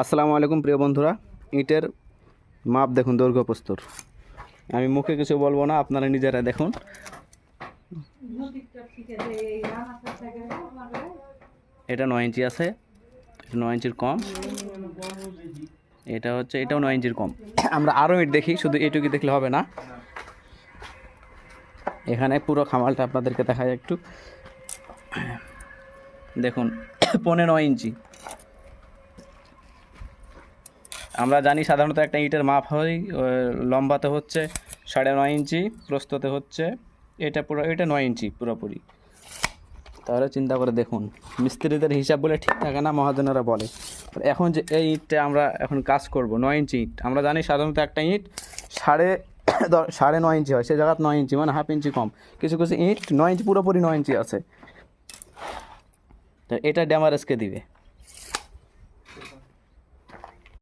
আসসালামু আলাইকুম প্রিয় বন্ধুরা, ইটের মাপ দেখুন, দৈর্ঘ্য প্রস্তর। আমি মুখে কিছু বলব না, আপনারা নিজেরা দেখুন। এটা নয় ইঞ্চি আছে নয় ইঞ্চির কম। এটা হচ্ছে, এটাও নয় ইঞ্চির কম। আমরা আরও ইট দেখি, শুধু এটুকু দেখলে হবে না। এখানে পুরো খামালটা আপনাদেরকে দেখা যায় একটু। দেখুন, পনেরো নয় ইঞ্চি। আমরা জানি সাধারণত একটা ইটের মাপ হয় লম্বাতে হচ্ছে সাড়ে নয় ইঞ্চি প্রস্ততে হচ্ছে এটা পুরো, এটা নয় ইঞ্চি পুরোপুরি। তাহলে চিন্তা করে দেখুন, মিস্ত্রিদের হিসাব বলে ঠিক থাকে না, মহাজনেরা বলে। এখন যে এই ইটটা আমরা এখন কাজ করব, নয় ইঞ্চি ইট। আমরা জানি সাধারণত একটা ইট সাড়ে সাড়ে নয় ইঞ্চি হয়, সে জায়গাত নয় ইঞ্চি মানে হাফ ইঞ্চি কম। কিছু কিছু ইট নয় ইঞ্চি পুরোপুরি নয় ইঞ্চি আছে। তো এটা ড্যামারেজকে দিবে।